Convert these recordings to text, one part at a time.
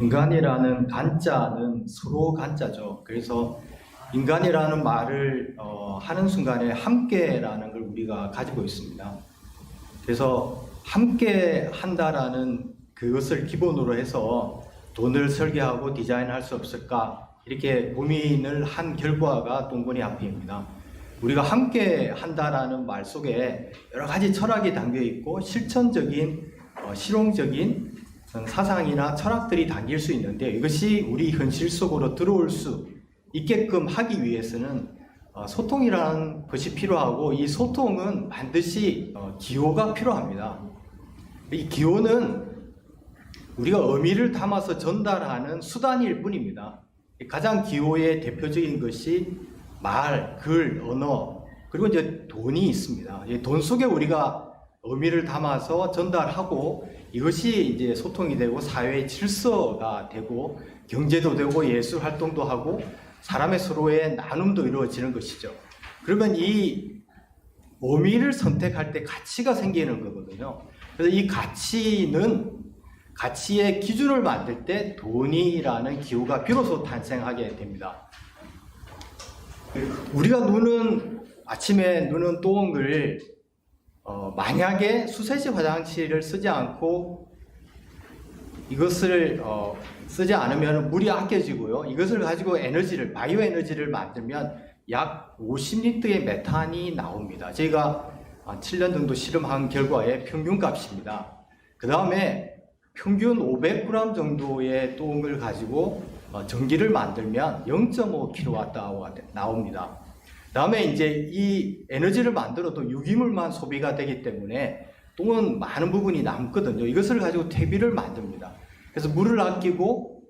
인간이라는 간자는 서로 간자죠. 그래서 인간이라는 말을 어, 하는 순간에 함께라는 걸 우리가 가지고 있습니다. 그래서 함께 한다라는 그것을 기본으로 해서 돈을 설계하고 디자인할 수 없을까 이렇게 고민을 한 결과가 동건이 앞입니다. 우리가 함께 한다라는 말 속에 여러 가지 철학이 담겨 있고 실천적인 어, 실용적인 사상이나 철학들이 담길 수 있는데 이것이 우리 현실 속으로 들어올 수 있게끔 하기 위해서는 어, 소통이라는 것이 필요하고 이 소통은 반드시 어, 기호가 필요합니다. 이 기호는 우리가 의미를 담아서 전달하는 수단일 뿐입니다. 가장 기호의 대표적인 것이 말, 글, 언어, 그리고 이제 돈이 있습니다. 이돈 속에 우리가 의미를 담아서 전달하고 이것이 이제 소통이 되고 사회의 질서가 되고 경제도 되고 예술 활동도 하고 사람의 서로의 나눔도 이루어지는 것이죠. 그러면 이 의미를 선택할 때 가치가 생기는 거거든요. 그래서 이 가치는 가치의 기준을 만들 때 돈이라는 기호가 비로소 탄생하게 됩니다. 우리가 누는 아침에 누는 똥을 어, 만약에 수세식 화장실을 쓰지 않고 이것을 어, 쓰지 않으면 물이 아껴지고요. 이것을 가지고 에너지를 바이오 에너지를 만들면 약 50리터의 메탄이 나옵니다. 저희가 한 7년 정도 실험한 결과의 평균 값입니다. 그 다음에 평균 500g 정도의 똥을 가지고 어, 전기를 만들면 0.5kWh가 나옵니다. 다음에 이제 이 에너지를 만들어도 유기물만 소비가 되기 때문에 똥은 많은 부분이 남거든요. 이것을 가지고 퇴비를 만듭니다. 그래서 물을 아끼고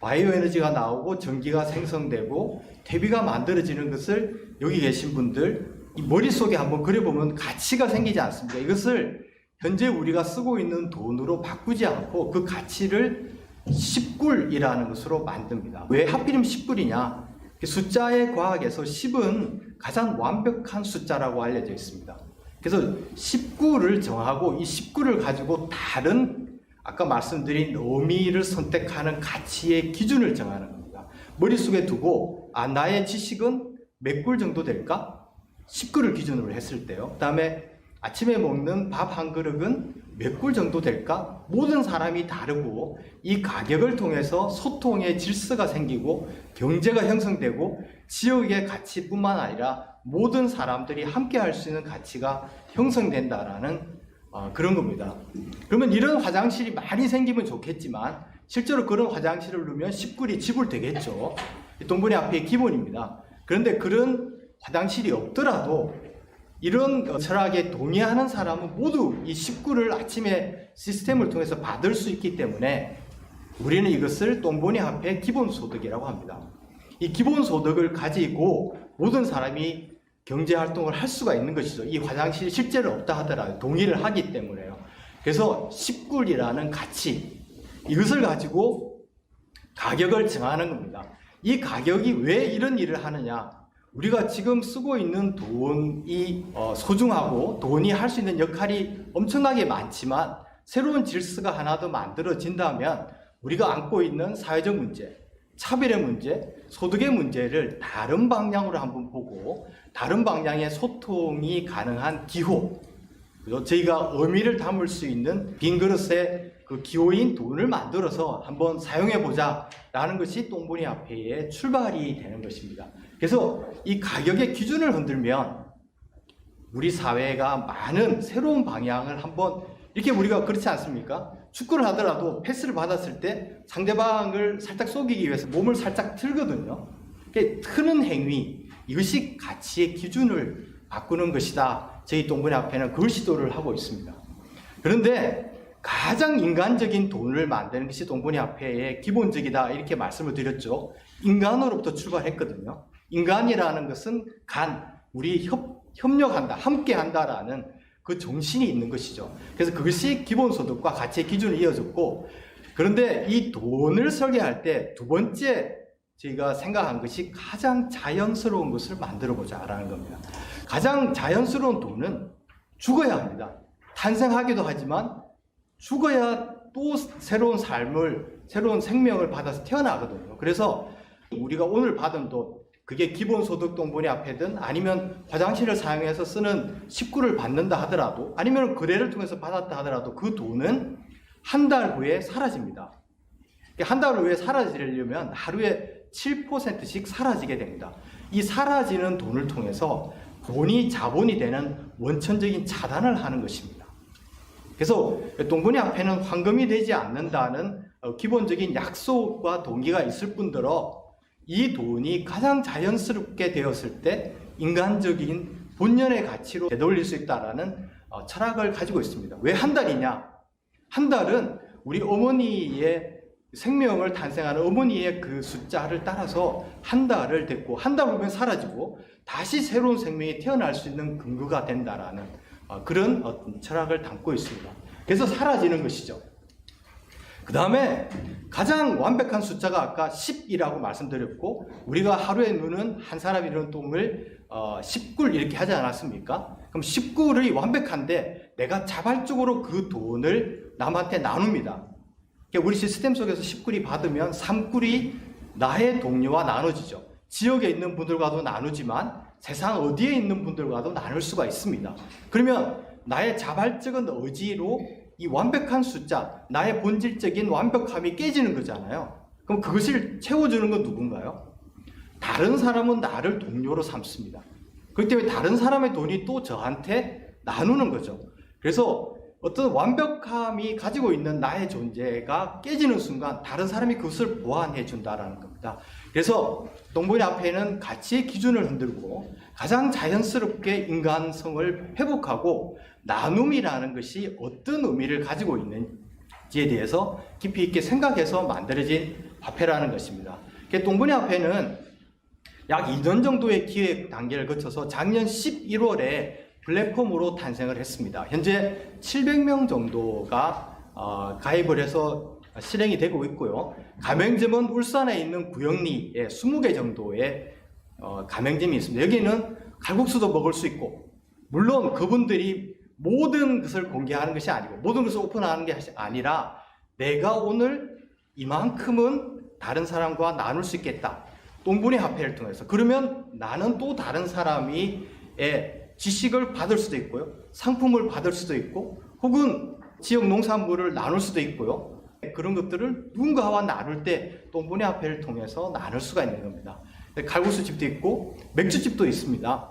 바이오 에너지가 나오고 전기가 생성되고 퇴비가 만들어지는 것을 여기 계신 분들 이 머릿속에 한번 그려보면 가치가 생기지 않습니까? 이것을 현재 우리가 쓰고 있는 돈으로 바꾸지 않고 그 가치를 10굴이라는 것으로 만듭니다. 왜 하필이면 10굴이냐? 숫자의 과학에서 10은 가장 완벽한 숫자라고 알려져 있습니다. 그래서 19를 정하고 이 19를 가지고 다른 아까 말씀드린 의미를 선택하는 가치의 기준을 정하는 겁니다. 머릿속에 두고 아 나의 지식은 몇굴 정도 될까? 10굴을 기준으로 했을 때요. 그 다음에 아침에 먹는 밥 한 그릇은 몇굴 정도 될까? 모든 사람이 다르고 이 가격을 통해서 소통의 질서가 생기고 경제가 형성되고 지역의 가치뿐만 아니라 모든 사람들이 함께 할 수 있는 가치가 형성된다라는 어, 그런 겁니다. 그러면 이런 화장실이 많이 생기면 좋겠지만 실제로 그런 화장실을 넣으면 10굴이 지불 되겠죠. 동분의 앞에 기본입니다. 그런데 그런 화장실이 없더라도 이런 철학에 동의하는 사람은 모두 이 19를 아침에 시스템을 통해서 받을 수 있기 때문에 우리는 이것을 똥보니 앞에 기본소득이라고 합니다. 이 기본소득을 가지고 모든 사람이 경제활동을 할 수가 있는 것이죠. 이 화장실이 실제로 없다 하더라도 동의를 하기 때문에요. 그래서 10굴이라는 가치, 이것을 가지고 가격을 정하는 겁니다. 이 가격이 왜 이런 일을 하느냐? 우리가 지금 쓰고 있는 돈이 어, 소중하고 돈이 할 수 있는 역할이 엄청나게 많지만 새로운 질서가 하나 더 만들어진다면 우리가 안고 있는 사회적 문제, 차별의 문제, 소득의 문제를 다른 방향으로 한번 보고 다른 방향의 소통이 가능한 기호, 그리고 저희가 의미를 담을 수 있는 빈 그릇에 그 기호인 돈을 만들어서 한번 사용해 보자라는 것이 똥보니 앞에의 출발이 되는 것입니다. 그래서 이 가격의 기준을 흔들면 우리 사회가 많은 새로운 방향을 한번 이렇게 우리가 그렇지 않습니까? 축구를 하더라도 패스를 받았을 때 상대방을 살짝 속이기 위해서 몸을 살짝 틀거든요. 이렇게 트는 행위 이것이 가치의 기준을 바꾸는 것이다. 저희 동분의 앞에는 그걸 시도를 하고 있습니다. 그런데 가장 인간적인 돈을 만드는 것이 동분의 앞에의 기본적이다 이렇게 말씀을 드렸죠. 인간으로부터 출발했거든요. 인간이라는 것은 간, 우리 협, 협력한다, 함께한다라는 그 정신이 있는 것이죠. 그래서 그것이 기본소득과 가치의 기준을 이어졌고, 그런데 이 돈을 설계할 때 두 번째 저희가 생각한 것이 가장 자연스러운 것을 만들어 보자라는 겁니다. 가장 자연스러운 돈은 죽어야 합니다. 탄생하기도 하지만 죽어야 또 새로운 삶을 새로운 생명을 받아서 태어나거든요. 그래서 우리가 오늘 받은 돈 그게 기본소득 동본이 앞에든 아니면 화장실을 사용해서 쓰는 식구를 받는다 하더라도 아니면 거래를 통해서 받았다 하더라도 그 돈은 한 달 후에 사라집니다. 한 달 후에 사라지려면 하루에 7%씩 사라지게 됩니다. 이 사라지는 돈을 통해서 돈이 자본이 되는 원천적인 차단을 하는 것입니다. 그래서 동본이 앞에는 황금이 되지 않는다는 어, 기본적인 약속과 동기가 있을 뿐더러 이 돈이 가장 자연스럽게 되었을 때 인간적인 본연의 가치로 되돌릴 수 있다라는 어, 철학을 가지고 있습니다. 왜 한 달이냐? 한 달은 우리 어머니의 생명을 탄생하는 어머니의 그 숫자를 따라서 한 달을 됐고 한 달 후면 사라지고 다시 새로운 생명이 태어날 수 있는 근거가 된다라는 어, 그런 철학을 담고 있습니다. 그래서 사라지는 것이죠. 그 다음에 가장 완벽한 숫자가 아까 10이라고 말씀드렸고 우리가 하루에 누는 한 사람이 이루는 똥을 어, 10굴 이렇게 하지 않았습니까? 그럼 10굴이 완벽한데 내가 자발적으로 그 돈을 남한테 나눕니다. 그러니까 우리 시스템 속에서 10굴이 받으면 3굴이 나의 동료와 나눠지죠. 지역에 있는 분들과도 나누지만 세상 어디에 있는 분들과도 나눌 수가 있습니다. 그러면 나의 자발적인 의지로 이 완벽한 숫자, 나의 본질적인 완벽함이 깨지는 거잖아요. 그럼 그것을 채워주는 건 누군가요? 다른 사람은 나를 동료로 삼습니다. 그렇기 때문에 다른 사람의 돈이 또 저한테 나누는 거죠. 그래서 어떤 완벽함이 가지고 있는 나의 존재가 깨지는 순간 다른 사람이 그것을 보완해 준다라는 겁니다. 그래서 동본이 앞에는 가치의 기준을 흔들고 가장 자연스럽게 인간성을 회복하고 나눔이라는 것이 어떤 의미를 가지고 있는지에 대해서 깊이 있게 생각해서 만들어진 화폐라는 것입니다. 동본이 앞에는 약 2년 정도의 기획 단계를 거쳐서 작년 11월에 플랫폼으로 탄생을 했습니다. 현재 700명 정도가 어, 가입을 해서 실행이 되고 있고요. 가맹점은 울산에 있는 구영리에 20개 정도의 어, 가맹점이 있습니다. 여기는 칼국수도 먹을 수 있고 물론 그분들이 모든 것을 공개하는 것이 아니고 모든 것을 오픈하는 게 아니라 내가 오늘 이만큼은 다른 사람과 나눌 수 있겠다. 똥분의 화폐를 통해서 그러면 나는 또 다른 사람이 지식을 받을 수도 있고요. 상품을 받을 수도 있고 혹은 지역 농산물을 나눌 수도 있고요. 그런 것들을 누군가와 나눌 때 똥분의 화폐를 통해서 나눌 수가 있는 겁니다. 칼국수 집도 있고 맥주집도 있습니다.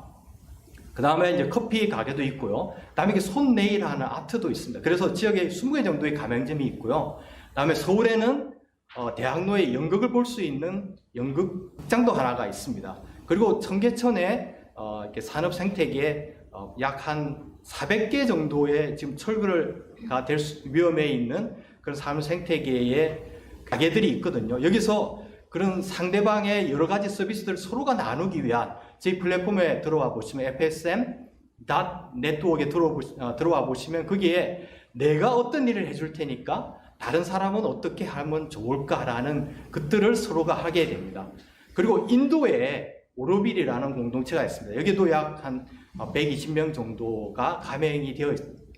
그 다음에 이제 커피 가게도 있고요. 그 다음에 손네일 하는 아트도 있습니다. 그래서 지역에 20개 정도의 가맹점이 있고요. 그 다음에 서울에는 어, 대학로에 연극을 볼 수 있는 연극장도 하나가 있습니다. 그리고 청계천에 어, 이렇게 산업 생태계에 어, 약한 400개 정도의 지금 철거가 될 위험에 있는 그런 산업 생태계의 가게들이 있거든요. 여기서 그런 상대방의 여러 가지 서비스들을 서로가 나누기 위한 저희 플랫폼에 들어와 보시면 fsm 네트워크에 어, 들어와 보시면 거기에 내가 어떤 일을 해줄 테니까 다른 사람은 어떻게 하면 좋을까라는 것들을 서로가 하게 됩니다. 그리고 인도에 오로빌이라는 공동체가 있습니다. 여기도 약 한 120명 정도가 가맹이 되어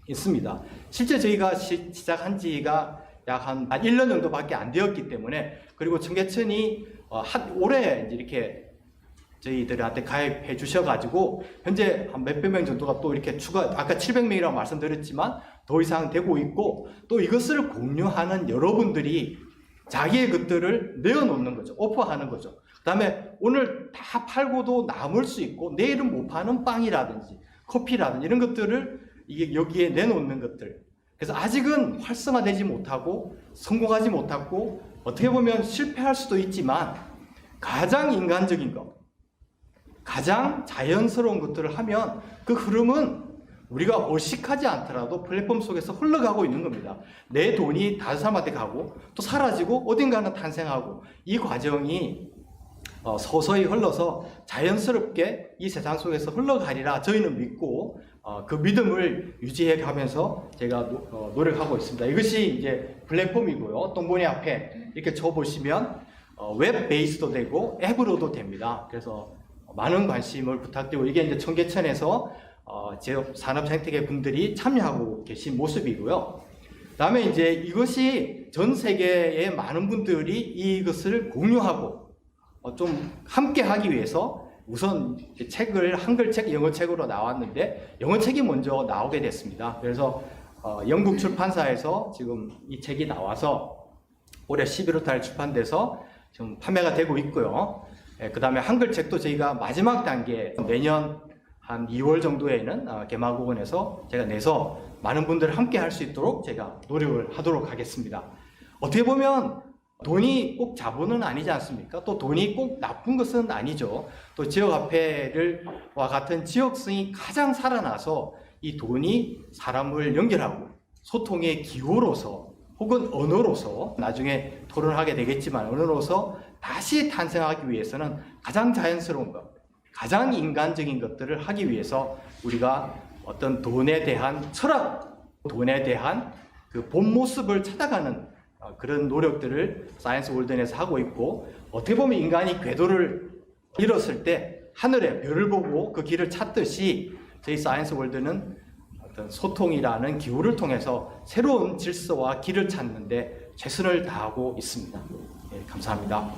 있습니다. 실제 저희가 시, 작한 지가 약 한 1년 정도밖에 안 되었기 때문에 그리고 청계천이 어, 한 올해 이렇게 저희들한테 가입해 주셔가지고 현재 한 몇백 명 정도가 또 이렇게 추가 아까 700명이라고 말씀드렸지만 더 이상 되고 있고 또 이것을 공유하는 여러분들이 자기의 것들을 내어놓는 거죠. 오퍼하는 거죠. 그 다음에 오늘 다 팔고도 남을 수 있고 내일은 못 파는 빵이라든지 커피라든지 이런 것들을 이게 여기에 내놓는 것들. 그래서 아직은 활성화되지 못하고 성공하지 못하고 어떻게 보면 실패할 수도 있지만 가장 인간적인 것, 가장 자연스러운 것들을 하면 그 흐름은 우리가 의식하지 않더라도 플랫폼 속에서 흘러가고 있는 겁니다. 내 돈이 다른 사람한테 가고 또 사라지고 어딘가는 탄생하고 이 과정이 어, 서서히 흘러서 자연스럽게 이 세상 속에서 흘러가리라 저희는 믿고 어, 그 믿음을 유지해 가면서 제가 노, 어, 노력하고 있습니다. 이것이 이제 플랫폼이고요. 동본이 앞에 이렇게 쳐 보시면 어, 웹 베이스도 되고 앱으로도 됩니다. 그래서 많은 관심을 부탁드리고 이게 이제 청계천에서 어, 산업 생태계 분들이 참여하고 계신 모습이고요. 다음에 이제 이것이 전 세계의 많은 분들이 이것을 공유하고 어, 좀 함께 하기 위해서 우선 책을 한글책, 영어책으로 나왔는데 영어책이 먼저 나오게 됐습니다. 그래서 어, 영국 출판사에서 지금 이 책이 나와서 올해 11월 달 출판돼서 지금 판매가 되고 있고요. 그 다음에 한글책도 저희가 마지막 단계 내년 한 2월 정도에는 어, 개마국원에서 제가 내서 많은 분들 함께 할 수 있도록 제가 노력을 하도록 하겠습니다. 어떻게 보면 돈이 꼭 자본은 아니지 않습니까? 또 돈이 꼭 나쁜 것은 아니죠. 또 지역화폐를와 같은 지역성이 가장 살아나서 이 돈이 사람을 연결하고 소통의 기호로서 혹은 언어로서 나중에 토론하게 되겠지만 언어로서 다시 탄생하기 위해서는 가장 자연스러운 것, 가장 인간적인 것들을 하기 위해서 우리가 어떤 돈에 대한 철학, 돈에 대한 그 본 모습을 찾아가는 어, 그런 노력들을 사이언스 월드에서 하고 있고 어떻게 보면 인간이 궤도를 잃었을 때 하늘에 별을 보고 그 길을 찾듯이 저희 사이언스 월드는 어떤 소통이라는 기호를 통해서 새로운 질서와 길을 찾는데 최선을 다하고 있습니다. 예, 감사합니다.